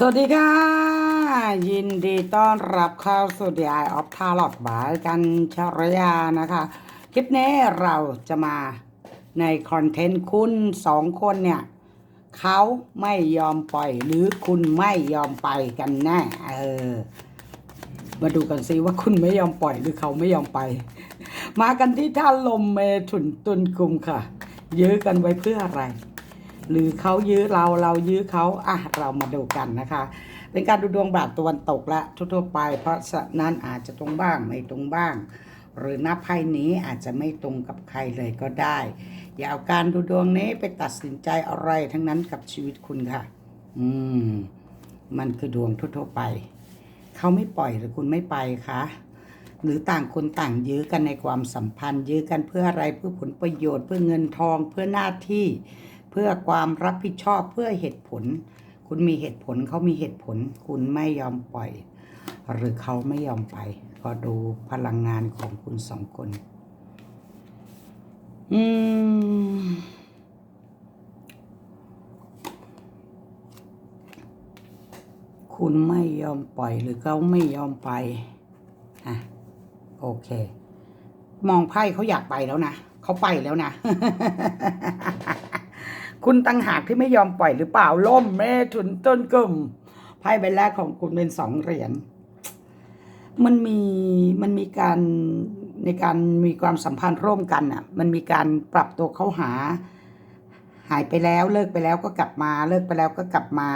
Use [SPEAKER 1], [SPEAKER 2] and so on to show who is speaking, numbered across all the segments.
[SPEAKER 1] สวัสดีค่ะ ยินดีต้อนรับเข้าสู่ The Eye of Tarot บายกันชรยานะคะ คลิปนี้เราจะมาในคอนเทนต์คุณสองคนเนี่ยเขาไม่ยอมปล่อยหรือคุณไม่ยอมไปกันแน่เออมาดูกันซิว่าคุณไม่ยอมปล่อยหรือเขาไม่ยอมไป มากันที่ท่าลมเมถุนตุนกลุ่มค่ะ ยื้อกันไว้เพื่ออะไร หรือเขายื้อเราเรายื้อเขาอะเรามาดูกันนะคะ เป็นการดูดวงแบบตะวันตกและทั่วๆไป เพราะฉะนั้นอาจจะตรงบ้างไม่ตรงบ้าง หรือนับไพ่นี้อาจจะไม่ตรงกับใครเลยก็ได้ อย่าเอาการดูดวงนี้ไปตัดสินใจอะไรทั้งนั้นกับชีวิตคุณค่ะ อืม มันคือดวงทั่วๆไป เขาไม่ปล่อยหรือคุณไม่ไปคะหรือต่างคนต่างยื้อกันในความสัมพันธ์ ยื้อกันเพื่ออะไรเพื่อผลประโยชน์เพื่อเงินทองเพื่อหน้าที่ เพื่อความรับผิดชอบเพื่อเหตุผล คุณมีเหตุผลเขามีเหตุผล คุณไม่ยอมปล่อย หรือเขาไม่ยอมไป ก็ดูพลังงานของคุณสองคน อืมคุณไม่ยอมปล่อยหรือเขาไม่ยอมไป อะ โอเค มองไพ่เขาอยากไปแล้วนะ เขาไปแล้วนะ คุณตั้งหากที่ไม่ยอมปล่อยหรือเปล่าล่มเมถุนต้นกลุ่มไพ่ใบแรกของคุณเป็นสองเหรียญมันมีมันมีการในการมีความสัมพันธ์ร่วมกันอะ มันมีการปรับตัวเข้าหา หายไปแล้วเลิกไปแล้วก็กลับมา เลิกไปแล้วก็กลับมา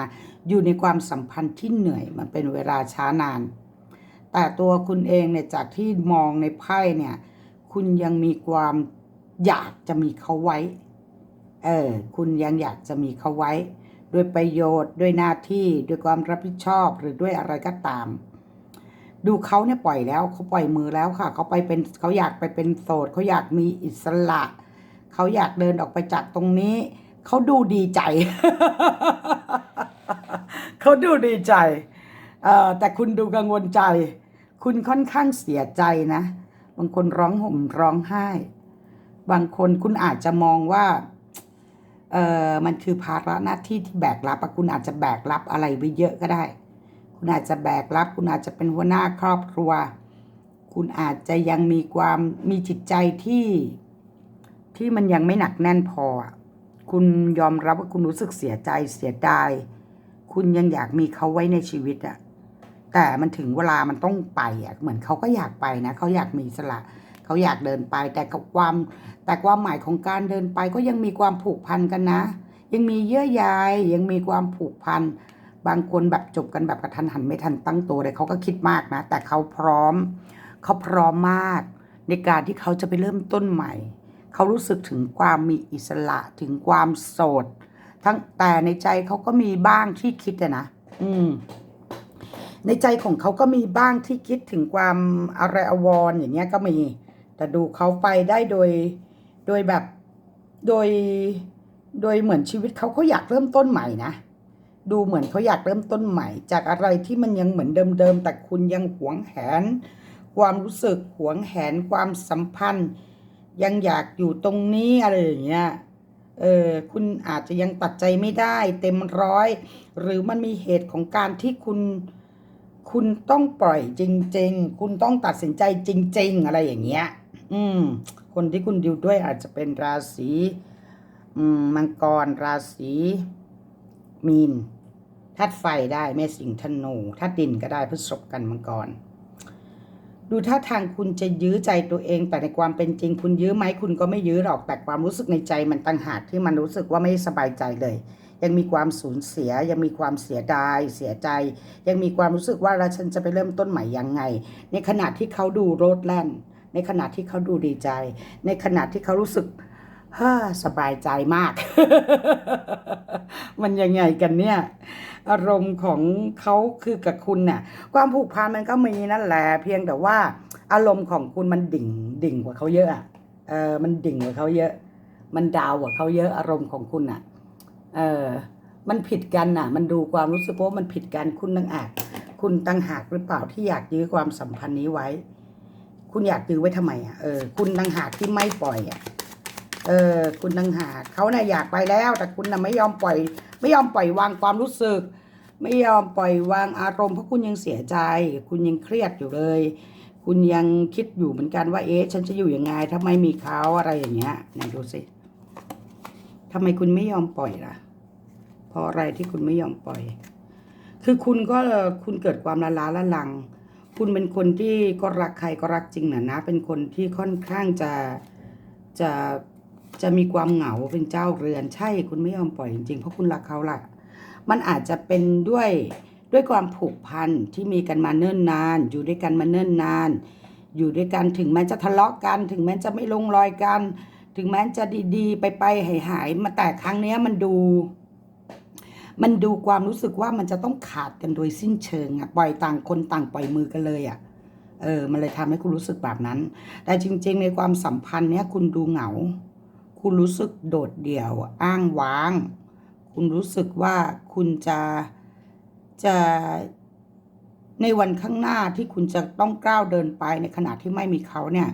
[SPEAKER 1] อยู่ในความสัมพันธ์ที่เหนื่อย มันเป็นเวลาช้านาน แต่ตัวคุณเองเนี่ยจากที่มองในไพ่เนี่ย คุณยังมีความอยากจะมีเขาไว้ เออคุณยังอยากจะมีเขาไว้ ด้วยประโยชน์ด้วยหน้าที่ด้วยความรับผิดชอบหรือด้วยอะไรก็ตาม ดูเขาเนี่ยปล่อยแล้วเขาปล่อยมือแล้วค่ะเขาไปเป็นเขาอยากไปเป็นโสดเขาอยากมีอิสระเขาอยากเดินออกไปจากตรงนี้เขาดูดีใจเขาดูดีใจเอ่อแต่คุณดูกังวลใจ คุณค่อนข้างเสียใจนะ บางคนร้องห่มร้องไห้ บางคนคุณอาจจะมองว่า เออมันคือภาระหน้าที่ที่แบกรับคุณอาจจะแบกรับอะไรไว้เยอะก็ได้ คุณอาจจะแบกรับ คุณอาจจะเป็นหัวหน้าครอบครัว คุณอาจจะยังมีความมีจิตใจที่ที่มันยังไม่หนักแน่นพอ คุณยอมรับว่าคุณรู้สึกเสียใจเสียดาย คุณยังอยากมีเขาไว้ในชีวิตอะแต่มันถึงเวลามันต้องไปอะเหมือนเขาก็อยากไปนะเขาอยากมีสละ เขาอยากเดินไป แต่กับความแต่ความหมายของการเดินไปก็ยังมีความผูกพันกันนะ ยังมีเยื่อใยยังมีความผูกพันบางคนแบบจบกันแบบกระทันหันไม่ทันตั้งตัวเลยเขาก็คิดมากนะ แต่เขาพร้อม เขาพร้อมมาก ในการที่เขาจะไปเริ่มต้นใหม่ เขารู้สึกถึงความมีอิสระถึงความโสด ทั้งแต่ในใจเขาก็มีบ้างที่คิดนะ อืม ในใจของเขาก็มีบ้างที่คิดถึงความอะไรอววรอย่างเงี้ยก็มี แต่ดูเขาไปได้โดยโดยแบบโดยโดยเหมือนชีวิตเขาเขาอยากเริ่มต้นใหม่นะดูเหมือนเขาอยากเริ่มต้นใหม่ จากอะไรที่มันยังเหมือนเดิมๆแต่คุณยังหวงแหน ความรู้สึกหวงแหนความสัมพันธ์ ยังอยากอยู่ตรงนี้อะไรอย่างเงี้ยเออคุณอาจจะยังตัดใจไม่ได้ เต็มร้อย หรือมันมีเหตุของการที่คุณ คุณต้องปล่อยจริง ๆ คุณต้องตัดสินใจจริง ๆ อะไรอย่างเงี้ย อืม คนที่คุณดิวด้วยอาจจะเป็นราศีอืมมังกร ราศีมีนธาตุไฟได้แม่สิงธนูธาตุดินก็ได้พฤษภกันมังกร ดูท่าทางคุณจะยื้อใจตัวเอง แต่ในความเป็นจริง คุณยื้อไหมคุณก็ไม่ยื้อหรอกแต่ความรู้สึกในใจมันต่างหากที่มันรู้สึกว่าไม่สบายใจเลย ยังมีความสูญเสีย ยังมีความเสียดาย เสียใจ ยังมีความรู้สึกว่าแล้วฉันจะไปเริ่มต้นใหม่ยังไง ในขณะที่เขาดูโรดแล่น ในขณะที่เขาดูดีใจ ในขณะที่เขารู้สึกเฮ้สบายใจมาก มันยังไงกันเนี่ย อารมณ์ของเขาคือกับคุณเนี่ยความผูกพันมันก็มีนั่นแหละ เพียงแต่ว่า อารมณ์ของคุณมันดิ่ง ดิ่งกว่าเขาเยอะอะเออ มันดิ่งกว่าเขาเยอะ มันดาวกว่าเขาเยอะ อารมณ์ของคุณอะ เออ มันผิดกันน่ะ มันดูความรู้สึกว่ามันผิดกันคุณตั้งอากคุณตั้งหากหรือเปล่าที่อยากยื้อความสัมพันธ์นี้ไว้ คุณอยากยื้อไว้ทำไมอะเออคุณตังหากที่ไม่ปล่อยอะเออคุณตังหากเขาน่ะอยากไปแล้ว แต่คุณน่ะไม่ยอมปล่อย ไม่ยอมปล่อยวางความรู้สึก ไม่ยอมปล่อยวางอารมณ์เพราะคุณยังเสียใจ คุณยังเครียดอยู่เลย คุณยังคิดอยู่เหมือนกันว่าเอ๊ะฉันจะอยู่ยังไงถ้าไม่มีเขาอะไรอย่างเงี้ยไหนดูสิทำไมคุณไม่ยอมปล่อยล่ะเพราะอะไรที่คุณไม่ยอมปล่อย คือคุณก็คุณเกิดความละล้าละลัง คุณเป็นคนที่ก็รักใครก็รักจริงนะนะ เป็นคนที่ค่อนข้างจะจะจะมีความเหงาเป็นเจ้าเรือนใช่คุณไม่ยอมปล่อยจริงๆเพราะคุณรักเขาละมันอาจจะเป็นด้วยด้วยความผูกพันที่มีกันมาเนิ่นนาน อยู่ด้วยกันมาเนิ่นนาน อยู่ด้วยกันถึงแม้จะทะเลาะกัน ถึงแม้จะไม่ลงรอยกัน ถึงแม้จะดีๆ ไปไปหายหายๆมาแต่ครั้งเนี้ยมันดู มันดูความรู้สึกว่ามันจะต้องขาดกันโดยสิ้นเชิงอะปล่อยต่างคนต่างปล่อยมือกันเลยอะเออ มันเลยทำให้คุณรู้สึกแบบนั้น แต่จริง ๆ ในความสัมพันธ์เนี้ยคุณดูเหงา คุณรู้สึกโดดเดี่ยว อ้างว้าง คุณรู้สึกว่าคุณจะจะในวันข้างหน้าที่คุณจะต้องก้าวเดินไปในขณะที่ไม่มีเขาเนี่ย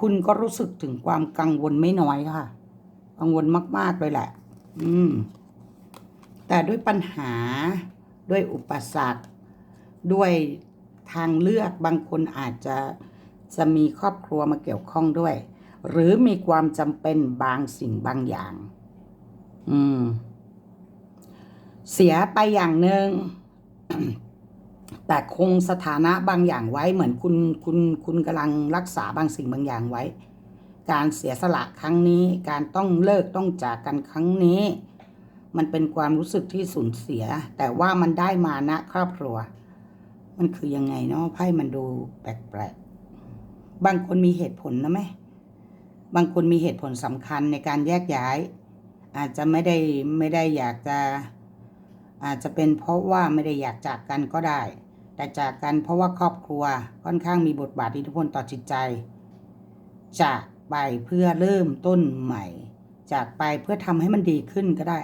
[SPEAKER 1] คุณก็รู้สึกถึงความกังวลไม่น้อยค่ะ กังวลมาก ๆ เลยแหละ อืม แต่ด้วยปัญหาด้วยอุปสรรค ด้วยทางเลือกบางคนอาจจะจะมีครอบครัวมาเกี่ยวข้องด้วย หรือมีความจำเป็นบางสิ่งบางอย่าง อืม เสียไปอย่างหนึ่งแต่คงสถานะบางอย่างไว้เหมือนคุณคุณคุณกำลังรักษาบางสิ่งบางอย่างไว้ การเสียสละครั้งนี้ การต้องเลิกต้องจากกันครั้งนี้ มันเป็นความรู้สึกที่สูญเสีย แต่ว่ามันได้มาณครอบครัว มันคือยังไงเนาะไพ่มันดูแปลกๆ บางคนมีเหตุผลนะไหมบางคนมีเหตุผลสำคัญในการแยกย้าย อาจจะไม่ได้ไม่ได้อยากจะ อาจจะเป็นเพราะว่าไม่ได้อยากจากกันก็ได้ แต่จากกันเพราะว่าครอบครัวค่อนข้างมีบทบาทอิทธิพลต่อจิตใจ จากไปเพื่อเริ่มต้นใหม่ จากไปเพื่อทำให้มันดีขึ้นก็ได้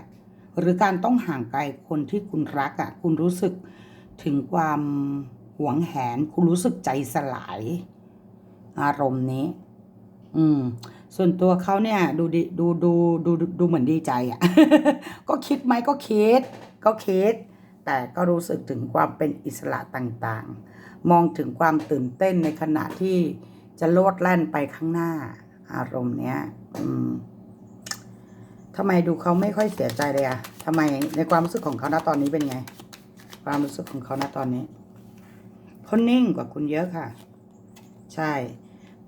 [SPEAKER 1] หรือการต้องห่างไกลคนที่คุณรักอะ่ะคุณรู้สึกถึงความหวงแหน คุณรู้สึกใจสลาย อารมณ์นี้ อืม ส่วนตัวเขาเนี่ย ดูดิดูดูดูดูดูเหมือนดีใจอะ่ะ ก็คิดไหมก็คิด ก็คิด แต่ก็รู้สึกถึงความเป็นอิสระต่างๆ มองถึงความตื่นเต้นในขณะที่จะโลดแล่นไปข้างหน้า อารมณ์เนี้ย อืม ทำไมดูเขาไม่ค่อยเสียใจเลยอะทำไมในความรู้สึกของเขาณตอนนี้เป็นไง ความรู้สึกของเขาณตอนนี้เขานิ่งกว่าคุณเยอะค่ะ ใช่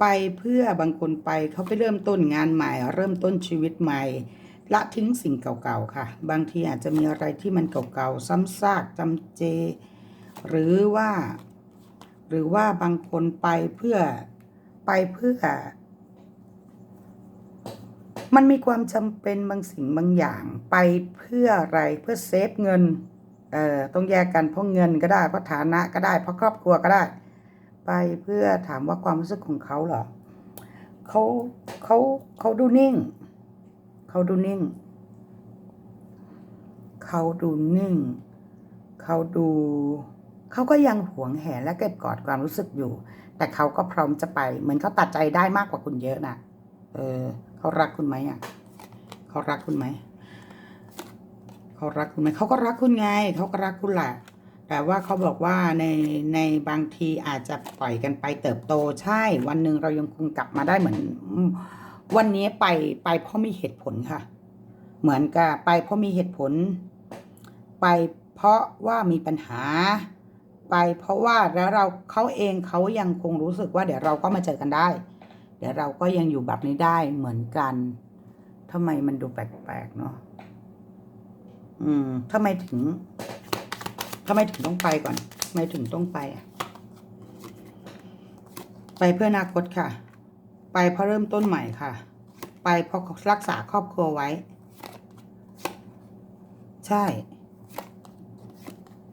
[SPEAKER 1] ไปเพื่อบางคนไปเขาไปเริ่มต้นงานใหม่ เริ่มต้นชีวิตใหม่ ละทิ้งสิ่งเก่าๆค่ะ บางทีอาจจะมีอะไรที่มันเก่าๆซ้ำซากจำเจ หรือว่า หรือว่าบางคนไปเพื่อไปเพื่อ มันมีความจำเป็นบางสิ่งบางอย่างไปเพื่ออะไรเพื่อเซฟเงินเอ่อต้องแยกกันเพราะเงินก็ได้เพราะฐานะก็ได้เพราะครอบครัวก็ได้ ไปเพื่อถามว่าความรู้สึกของเขาเหรอเขาเขาเขาดูนิ่งเขาดูนิ่งเขาดูนิ่งเขาดูเขาก็ยังหวงแหนและเก็บกอดความรู้สึกอยู่ แต่เขาก็พร้อมจะไป เหมือนเขาตัดใจได้มากกว่าคุณเยอะนะเออ เขารักคุณไหมอะเขารักคุณไหมเขารักคุณไหมเขาก็รักคุณไงเขาก็รักคุณแหละแต่ว่าเขาบอกว่าในในบางทีอาจจะปล่อยกันไปเติบโตใช่ วันหนึ่งเรายังคงกลับมาได้เหมือน วันนี้ไปไปเพราะมีเหตุผลค่ะ เหมือนกับไปเพราะมีเหตุผล ไปเพราะว่ามีปัญหา ไปเพราะว่าแล้วเราเขาเองเขายังคงรู้สึกว่าเดี๋ยวเราก็มาเจอกันได้ เดี๋ยวเราก็ยังอยู่แบบนี้ได้เหมือนกันทำไมมันดูแปลกๆเนาะอืมทำไมถึงทำไมถึงต้องไปก่อนทำไมถึงต้องไปอะไปเพื่ออนาคตค่ะ ไปเพราะเริ่มต้นใหม่ค่ะ ไปเพราะรักษาครอบครัวไว้ ใช่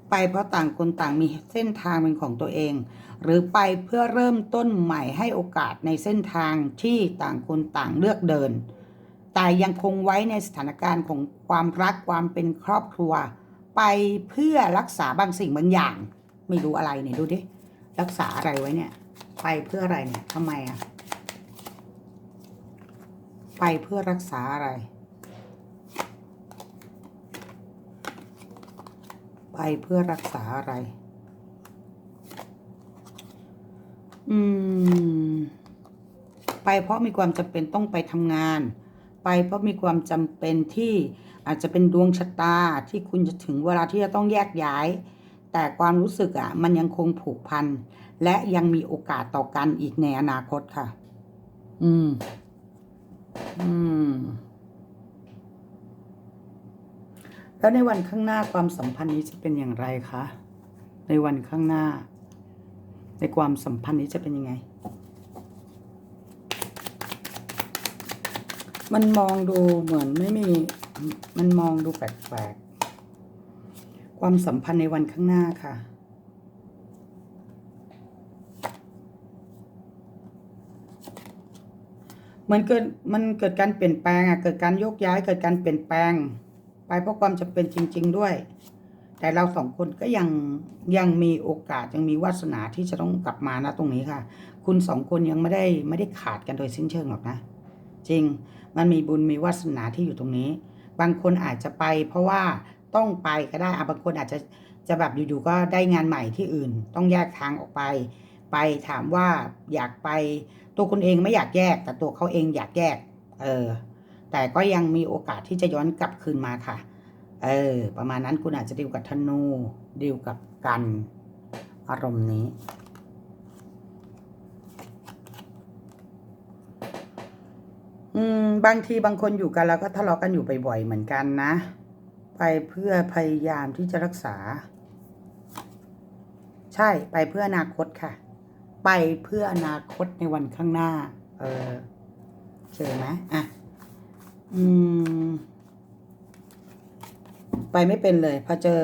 [SPEAKER 1] ไปเพราะต่างคนต่างมีเส้นทางเป็นของตัวเอง หรือไปเพื่อเริ่มต้นใหม่ให้โอกาสในเส้นทางที่ต่างคนต่างเลือกเดิน แต่ยังคงไว้ในสถานการณ์ของความรักความเป็นครอบครัว ไปเพื่อรักษาบางสิ่งบางอย่าง ไม่รู้อะไรเนี่ยดูดิรักษาอะไรไว้เนี่ย ไปเพื่ออะไรเนี่ยทำไมอะไปเพื่อรักษาอะไร ไปเพื่อรักษาอะไร อืม ไปเพราะมีความจำเป็นต้องไปทำงาน ไปเพราะมีความจำเป็นที่อาจจะเป็นดวงชะตาที่คุณจะถึงเวลาที่จะต้องแยกย้าย แต่ความรู้สึกอะ มันยังคงผูกพัน และยังมีโอกาสต่อกันอีกในอนาคตค่ะ อืม อืมแล้วในวันข้างหน้าความสัมพันธ์นี้จะเป็นอย่างไรคะ ในวันข้างหน้า ในความสัมพันธ์นี้จะเป็นยังไง มันมองดูเหมือนไม่มี มันมองดูแปลกๆ ความสัมพันธ์ในวันข้างหน้าค่ะมันเกิดมันเกิดการเปลี่ยนแปลงอะเกิดการโยกย้ายเกิดการเปลี่ยนแปลง ไปเพราะความจำเป็นจริง ๆ ด้วย แต่เราสองคนก็ยังยังมีโอกาสยังมีวาสนาที่จะต้องกลับมานะตรงนี้ค่ะ คุณสองคนยังไม่ได้ไม่ได้ขาดกันโดยสิ้นเชิงหรอกนะ จริงมันมีบุญมีวาสนาที่อยู่ตรงนี้ บางคนอาจจะไปเพราะว่าต้องไปก็ได้อะบางคนอาจจะจะแบบอยู่ๆก็ได้งานใหม่ที่อื่น ต้องแยกทางออกไป ไปถามว่าอยากไปตัวคุณเองไม่อยากแยก แต่ตัวเขาเองอยากแยก เออแต่ก็ยังมีโอกาสที่จะย้อนกลับคืนมาค่ะ เออ ประมาณนั้นคุณอาจจะดีลกับธนูดีลกับกัน อารมณ์นี้ อืม บางทีบางคนอยู่กันแล้วก็ทะเลาะกันอยู่บ่อยๆเหมือนกันนะ ไปเพื่อพยายามที่จะรักษา ใช่ไปเพื่ออนาคตค่ะ ไปเพื่ออนาคตในวันข้างหน้า เออเจอไหมอะ อืม ไปไม่เป็นเลย พอเจอ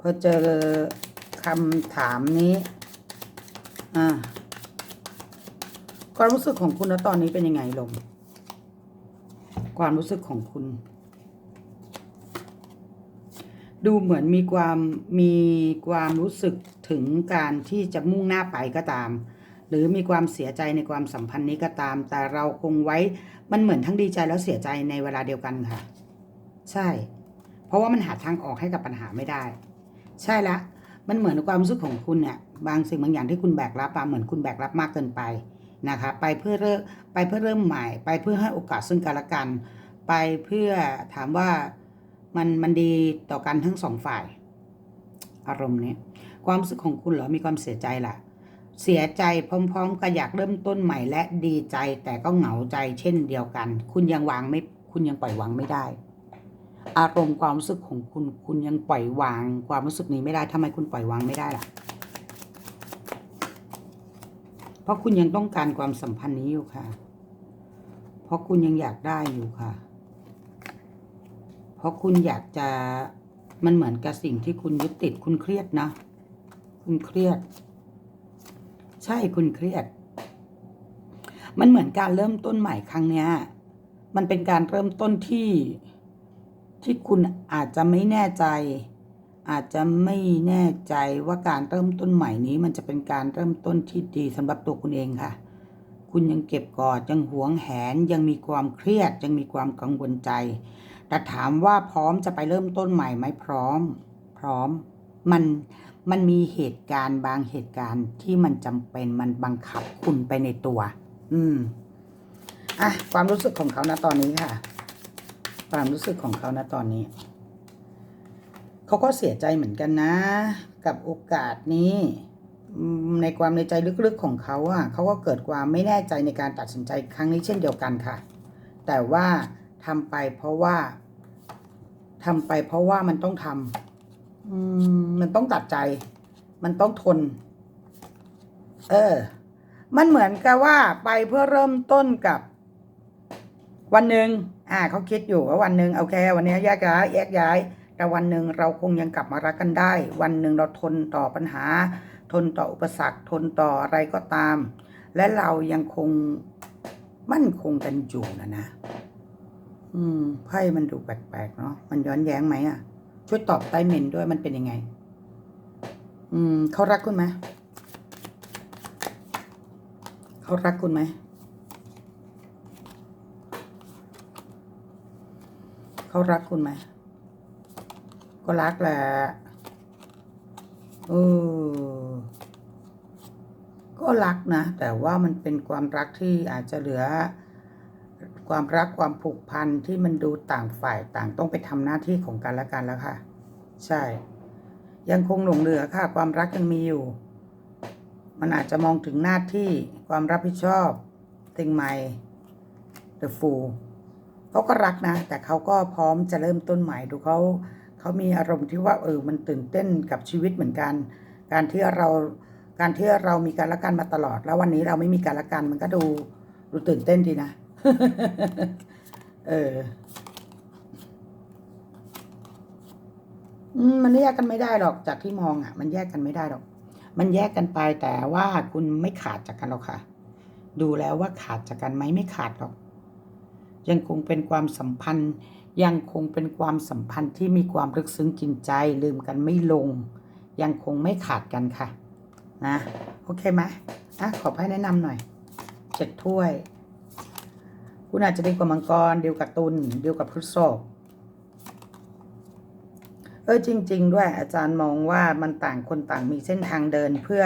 [SPEAKER 1] พอเจอคำถามนี้อ่าความรู้สึกของคุณณตอนนี้เป็นยังไงลมความรู้สึกของคุณ ดูเหมือนมีความมีความรู้สึกถึงการที่จะมุ่งหน้าไปก็ตาม หรือมีความเสียใจในความสัมพันธ์นี้ก็ตาม แต่เราคงไว้มันเหมือนทั้งดีใจแล้วเสียใจในเวลาเดียวกันค่ะ ใช่ ราะว่ามันหาทางออกให้กับปัญหาไม่ได้ ใช่ละมันเหมือนความรู้สึกของคุณเนี่ยบางสิ่งบางอย่างที่คุณแบกรับมาเหมือนคุณแบกรับมากเกินไปนะคะไปเพื่อเริ่มไปเพื่อเริ่มใหม่ ไปเพื่อให้โอกาสซึ่งกันและกัน ไปเพื่อถามว่ามันมันดีต่อกันทั้งสองฝ่าย อารมณ์นี้ความรู้สึกของคุณเหรอมีความเสียใจแหละเสียใจพร้อม ๆกับอยากเริ่มต้นใหม่และดีใจแต่ก็เหงาใจเช่นเดียวกัน คุณยังวางไม่คุณยังปล่อยวางไม่ได้ อารมณ์ความรู้สึกของคุณ คุณยังปล่อยวางความรู้สึกนี้ไม่ได้ทำไมคุณปล่อยวางไม่ได้ล่ะ เพราะคุณยังต้องการความสัมพันธ์นี้อยู่ค่ะ เพราะคุณยังอยากได้อยู่ค่ะ เพราะคุณอยากจะมันเหมือนกับสิ่งที่คุณยึดติดคุณเครียดนะ คุณเครียด ใช่คุณเครียด มันเหมือนการเริ่มต้นใหม่ครั้งเนี้ย มันเป็นการเริ่มต้นที่ ที่คุณอาจจะไม่แน่ใจ อาจจะไม่แน่ใจว่าการเริ่มต้นใหม่นี้ มันจะเป็นการเริ่มต้นที่ดีสำหรับตัวคุณเองค่ะ คุณยังเก็บกอดยังหวงแหน ยังมีความเครียด ยังมีความกังวลใจ แต่ถามว่าพร้อมจะไปเริ่มต้นใหม่ไหมพร้อม พร้อม มันมันมีเหตุการณ์บางเหตุการณ์ที่มันจำเป็นมันบังคับคุณไปในตัว อืม อะ ความรู้สึกของเขานะตอนนี้ค่ะ ความรู้สึกของเขานะตอนนี้ เขาก็เสียใจเหมือนกันนะ กับโอกาสนี้ในความในใจลึกๆของเขาอะเขาก็เกิดความไม่แน่ใจในการตัดสินใจครั้งนี้เช่นเดียวกันค่ะ แต่ว่าทำไปเพราะว่าทำไปเพราะว่ามันต้องทำอืมมันต้องตัดใจ มันต้องทน เออ มันเหมือนกับว่าไปเพื่อเริ่มต้นกับ วันหนึ่ง อ่าเขาคิดอยู่ว่าวันหนึ่งโอเค วันนี้แยกย้ายแยกย้าย แต่วันหนึ่งเราคงยังกลับมารักกันได้ วันหนึ่งเราทนต่อปัญหา ทนต่ออุปสรรค ทนต่ออะไรก็ตาม และเรายังคงมั่นคงกันอยู่นะนะ อืมไพ่มันดูแปลกๆเนาะมันย้อนแย้งไหมอะ ช่วยตอบใต้เมนด้วยมันเป็นยังไง อืมเขารักคุณไหมเขารักคุณไหม เขารักคุณไหม ก็รักแหละเออก็รักนะ แต่ว่ามันเป็นความรักที่อาจจะเหลือ ความรักความผูกพันที่มันดูต่างฝ่ายต่างต้องไปทำหน้าที่ของกันและกันแล้วค่ะ ใช่ ยังคงหลงเหลือค่ะ ความรักยังมีอยู่ มันอาจจะมองถึงหน้าที่ความรับผิดชอบติงใหม่ The Fool เขาก็รักนะ แต่เขาก็พร้อมจะเริ่มต้นใหม่ดูเขาเขามีอารมณ์ที่ว่าเออมันตื่นเต้นกับชีวิตเหมือนกัน การที่เราการที่เรามีการละกันมาตลอด แล้ววันนี้เราไม่มีการละกันมันก็ดูดูตื่นเต้นดีนะ เออมมันแยกกันไม่ได้หรอกจากที่มองอะ มันแยกกันไม่ได้หรอก มันแยกกันไปแต่ว่าคุณไม่ขาดจากกันหรอกค่ะ ดูแล้วว่าขาดจากกันไหมไม่ขาดหรอก ยังคงเป็นความสัมพันธ์ ยังคงเป็นความสัมพันธ์ที่มีความลึกซึ้งกินใจลืมกันไม่ลง ยังคงไม่ขาดกันค่ะนะโอเคไหมอะขอให้แนะนำหน่อยเจ็ดถ้วย คุณอาจจะดีกว่ามังกรดีลกับตุลเดีลกับพฤษภเออจริง ๆ ด้วยอาจารย์มองว่ามันต่างคนต่างมีเส้นทางเดินเพื่อ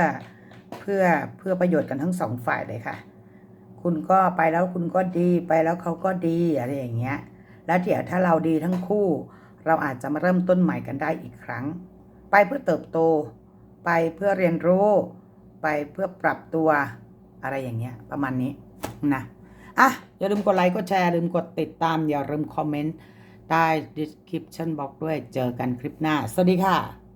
[SPEAKER 1] เพื่อเพื่อประโยชน์กันทั้งสองฝ่ายเลยค่ะ คุณก็ไปแล้วคุณก็ดีไปแล้วเขาก็ดีอะไรอย่างเงี้ย แล้วเดี๋ยวถ้าเราดีทั้งคู่ เราอาจจะมาเริ่มต้นใหม่กันได้อีกครั้ง ไปเพื่อเติบโต ไปเพื่อเรียนรู้ ไปเพื่อปรับตัวอะไรอย่างเงี้ย ประมาณนี้นะอะอย่าลืมกดไลค์กดแชร์ลืมกดติดตามอย่าลืมคอมเมนต์ใต้ description box ด้วยเจอกันคลิปหน้า สวัสดีค่ะ